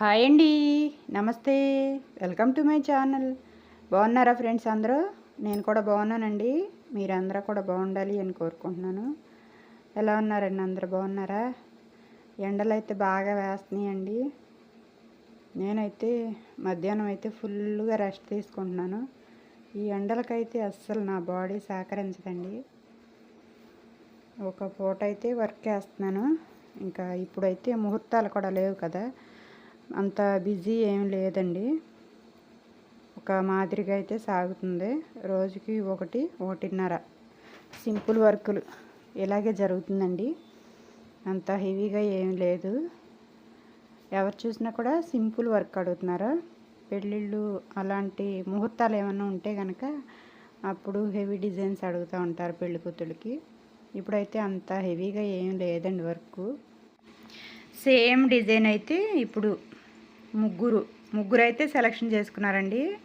Hi అండి. నమస్తే. Welcome to my channel. బాగున్నారా ఫ్రెండ్స్ అందరూ? నేను కూడా బాగున్నానండి. మీరందరూ కూడా బాగుండాలి అని కోరుకుంటున్నాను. ఎలా ఉన్నారండి అందరూ? బాగున్నారా? ఎండలు అయితే బాగా వేస్తున్నాయండి. నేనైతే మధ్యాహ్నం అయితే ఫుల్గా రెస్ట్ తీసుకుంటున్నాను. ఈ ఎండలకైతే అస్సలు నా బాడీ సహకరించదండి. ఒక పూట అయితే వర్క్ చేస్తున్నాను ఇంకా ఇప్పుడైతే ముహూర్తాలు కూడా లేవు కదా. అంత బిజీ ఏం లేదండి. ఒక మాదిరిగా అయితే సాగుతుంది. రోజుకి ఒకటి ఒకటిన్నర సింపుల్ వర్కులు ఇలాగే జరుగుతుందండి. అంత హెవీగా ఏం లేదు. ఎవరు చూసినా కూడా సింపుల్ వర్క్ అడుగుతున్నారు? పెళ్ళిళ్ళు అలాంటి ముహూర్తాలు ఏమైనా ఉంటే కనుక అప్పుడు హెవీ డిజైన్స్ అడుగుతూ ఉంటారు పెళ్ళి కూతుళ్ళకి. ఇప్పుడైతే అంత హెవీగా ఏం లేదండి వర్క్. సేమ్ డిజైన్ అయితే ఇప్పుడు ముగ్గురు. ముగ్గురు అయితే సెలక్షన్ చేసుకున్నారండి.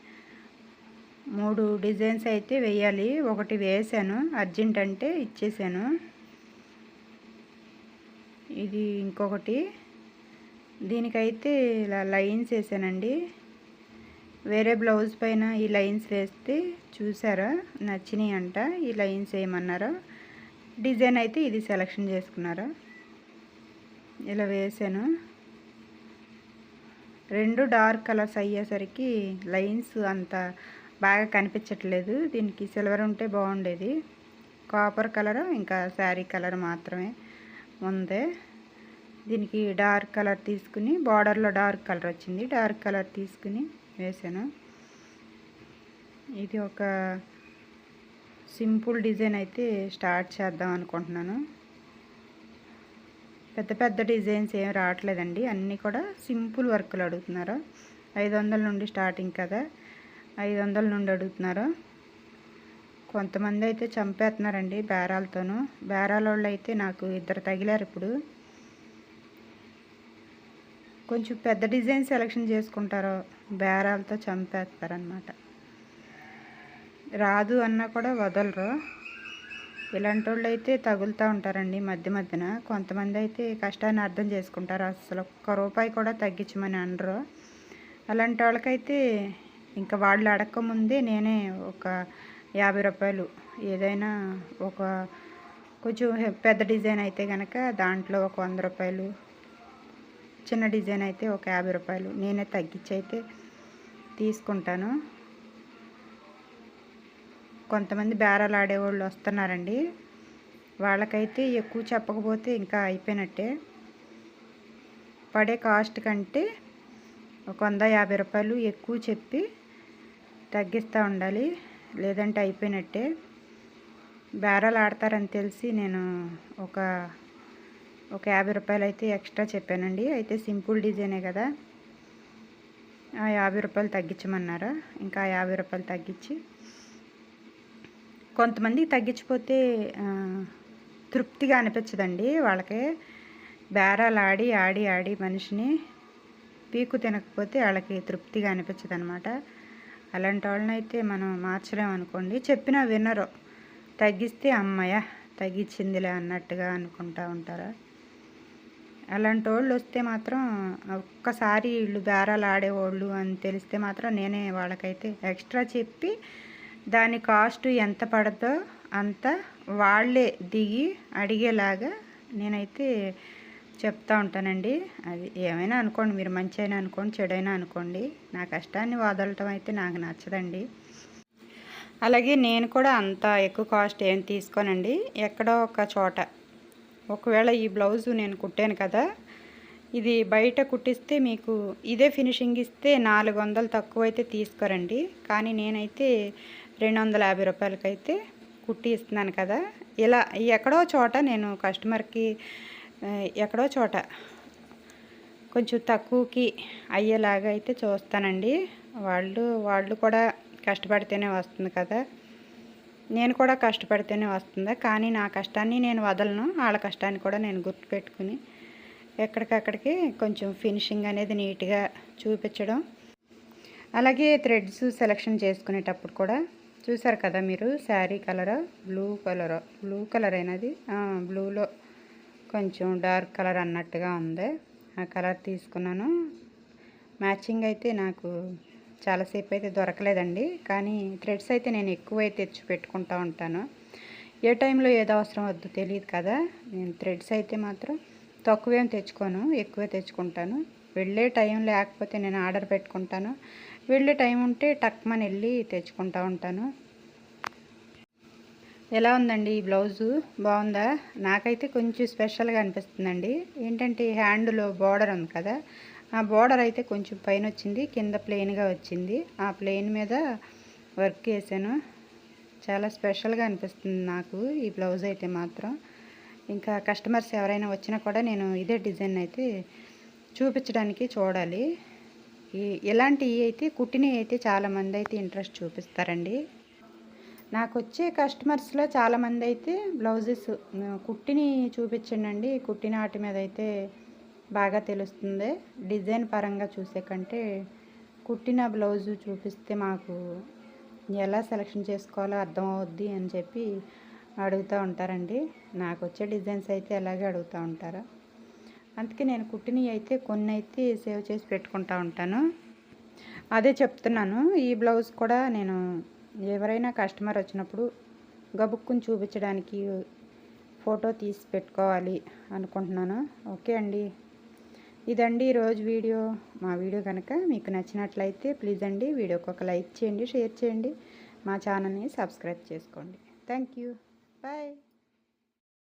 మూడు డిజైన్స్ అయితే వేయాలి. ఒకటి వేసాను అర్జెంట్ అంటే ఇచ్చేసాను. ఇది ఇంకొకటి. దీనికైతే ఇలా లైన్స్ వేసానండి. వేరే బ్లౌజ్ పైన ఈ లైన్స్ వేస్తే చూసారా? నచ్చినాయి అంట ఈ లైన్స్ వేయమన్నారు? డిజైన్ అయితే ఇది సెలెక్షన్ చేసుకున్నారు? ఇలా వేసాను. రెండు డార్క్ కలర్స్ అయ్యేసరికి లైన్స్ అంత బాగా కనిపించట్లేదు. దీనికి సిల్వర్ ఉంటే బాగుండేది. కాపర్ కలర్ ఇంకా శారీ కలర్ మాత్రమే ఉంది. దీనికి డార్క్ కలర్ తీసుకుని బార్డర్లో డార్క్ కలర్ వచ్చింది. డార్క్ కలర్ తీసుకుని వేసాను. ఇది ఒక సింపుల్ డిజైన్ అయితే స్టార్ట్ చేద్దాం అనుకుంటున్నాను. పెద్ద పెద్ద డిజైన్స్ ఏం రావట్లేదండి. అన్నీ కూడా సింపుల్ వర్క్లు అడుగుతున్నారు. ఐదు వందల నుండి స్టార్టింగ్ కదా. ఐదు వందల నుండి అడుగుతున్నారు. కొంతమంది అయితే చంపేస్తున్నారండి బేరాలతోనూ. బేరాల వాళ్ళు అయితే నాకు ఇద్దరు తగిలారు ఇప్పుడు. కొంచెం పెద్ద డిజైన్ సెలెక్షన్ చేసుకుంటారో బేరాలతో చంపేస్తారనమాట రాదు అన్నా కూడా వదలరు. ఇలాంటి వాళ్ళు అయితే తగులుతూ ఉంటారండి మధ్య మధ్యన. కొంతమంది అయితే కష్టాన్ని అర్థం చేసుకుంటారు అసలు ఒక్క రూపాయి కూడా తగ్గించమని అనరు. అలాంటి వాళ్ళకైతే ఇంకా వాళ్ళు అడక్క ముందే నేనే ఒక యాభై రూపాయలు ఏదైనా ఒక కొంచెం పెద్ద డిజైన్ అయితే కనుక దాంట్లో ఒక వంద రూపాయలు చిన్న డిజైన్ అయితే ఒక యాభై రూపాయలు నేనే తగ్గించి అయితే తీసుకుంటాను. కొంతమంది బేరాలు ఆడేవాళ్ళు వస్తున్నారండి. వాళ్ళకైతే ఎక్కువ చెప్పకపోతే ఇంకా అయిపోయినట్టే. పడే కాస్ట్ కంటే ఒక వంద యాభై రూపాయలు ఎక్కువ చెప్పి తగ్గిస్తూ ఉండాలి. లేదంటే అయిపోయినట్టే. బేరాలు ఆడతారని తెలిసి నేను ఒక ఒక యాభై రూపాయలు అయితే ఎక్స్ట్రా చెప్పానండి. అయితే సింపుల్ డిజైనే కదా. ఆ యాభై రూపాయలు తగ్గించమన్నారు? ఇంకా యాభై రూపాయలు తగ్గించి కొంతమందికి తగ్గించిపోతే తృప్తిగా అనిపించదండి. వాళ్ళకి బేరాలు ఆడి ఆడి ఆడి మనిషిని పీకు తినకపోతే వాళ్ళకి తృప్తిగా అనిపించదు అనమాట అలాంటి వాళ్ళని అయితే మనం మార్చలేమనుకోండి చెప్పినా వినరు. తగ్గిస్తే అమ్మయ్య తగ్గించిందిలే అన్నట్టుగా అనుకుంటా ఉంటారు? అలాంటి వాళ్ళు వస్తే మాత్రం ఒక్కసారి వీళ్ళు బేరాలు ఆడేవాళ్ళు అని తెలిస్తే మాత్రం నేనే వాళ్ళకైతే ఎక్స్ట్రా చెప్పి దాని కాస్ట్ ఎంత పడదో అంత వాళ్ళే దిగి అడిగేలాగా నేనైతే చెప్తా ఉంటానండి. అది ఏమైనా అనుకోండి మీరు మంచి అయినా అనుకోండి చెడైనా అనుకోండి నా కష్టాన్ని వదలటం అయితే నాకు నచ్చదండి. అలాగే నేను కూడా అంత ఎక్కువ కాస్ట్ ఏం తీసుకోనండి. ఎక్కడో ఒక చోట. ఒకవేళ ఈ బ్లౌజు నేను కుట్టాను కదా ఇది బయట కుట్టిస్తే మీకు ఇదే ఫినిషింగ్ ఇస్తే నాలుగు వందలు తక్కువ అయితే తీసుకోరండి. కానీ నేనైతే రెండు వందల యాభై రూపాయలకైతే కుట్టి ఇస్తున్నాను కదా. ఇలా ఎక్కడో చోట నేను కస్టమర్కి ఎక్కడో చోట కొంచెం తక్కువకి అయ్యేలాగా అయితే చూస్తానండి. వాళ్ళు వాళ్ళు కూడా కష్టపడితేనే వస్తుంది కదా. నేను కూడా కష్టపడితేనే వస్తుందా? కానీ నా కష్టాన్ని నేను వదలను. వాళ్ళ కష్టాన్ని కూడా నేను గుర్తుపెట్టుకుని ఎక్కడికక్కడికి కొంచెం ఫినిషింగ్ అనేది నీట్గా చూపించడం. అలాగే థ్రెడ్స్ సెలెక్షన్ చేసుకునేటప్పుడు కూడా చూసారు కదా మీరు? Saree colour? Blue colour? Blue colour అయినది బ్లూలో కొంచెం డార్క్ కలర్ అన్నట్టుగా ఉంది. ఆ కలర్ తీసుకున్నాను. మ్యాచింగ్ అయితే నాకు చాలాసేపు అయితే దొరకలేదండి. కానీ థ్రెడ్స్ అయితే నేను ఎక్కువైతే తెచ్చి పెట్టుకుంటూ ఉంటాను. ఏ టైంలో ఏది అవసరం వద్దు తెలియదు కదా. నేను థ్రెడ్స్ అయితే మాత్రం తక్కువేం తెచ్చుకోను ఎక్కువే తెచ్చుకుంటాను. వెళ్ళే టైం లేకపోతే నేను ఆర్డర్ పెట్టుకుంటాను. వెళ్ళే టైం ఉంటే టక్మని వెళ్ళి తెచ్చుకుంటూ ఉంటాను. ఎలా ఉందండి ఈ బ్లౌజు? బాగుందా? నాకైతే కొంచెం స్పెషల్గా అనిపిస్తుందండి. ఏంటంటే హ్యాండ్లో బార్డర్ ఉంది కదా ఆ బార్డర్ అయితే కొంచెం పైన వచ్చింది కింద ప్లెయిన్గా వచ్చింది. ఆ ప్లెయిన్ మీద వర్క్ చేశాను. చాలా స్పెషల్గా అనిపిస్తుంది నాకు ఈ బ్లౌజ్ అయితే మాత్రం. ఇంకా కస్టమర్స్ ఎవరైనా వచ్చినా కూడా నేను ఇదే డిజైన్ అయితే చూపించడానికి చూడాలి. ఇలాంటివి అయితే కుట్టినవి అయితే చాలామంది అయితే ఇంట్రెస్ట్ చూపిస్తారండి. నాకు వచ్చే కస్టమర్స్లో చాలామంది అయితే బ్లౌజెస్ కుట్టిని చూపించండి కుట్టిన వాటి మీద అయితే బాగా తెలుస్తుంది. డిజైన్ పరంగా చూసే కంటే కుట్టిన బ్లౌజు చూపిస్తే మాకు ఎలా సెలెక్షన్ చేసుకోవాలో అర్థం అవుద్ది అని చెప్పి అడుగుతూ ఉంటారండి. నాకు వచ్చే డిజైన్స్ అయితే ఎలాగే అడుగుతూ ఉంటారు. అందుకే నేను కుట్టినవి అయితే కొన్ని అయితే సేవ్ చేసి పెట్టుకుంటూ ఉంటాను. అదే చెప్తున్నాను ఈ బ్లౌజ్ కూడా నేను ఎవరైనా కస్టమర్ వచ్చినప్పుడు గబుక్కుని చూపించడానికి ఫోటో తీసి పెట్టుకోవాలి అనుకుంటున్నాను. ఓకే అండి. ఇదండి ఈరోజు వీడియో. మా వీడియో కనుక మీకు నచ్చినట్లయితే ప్లీజ్ అండి వీడియోకి ఒక లైక్ చేయండి షేర్ చేయండి. మా ఛానల్ని సబ్స్క్రైబ్ చేసుకోండి. Thank you. బాయ్.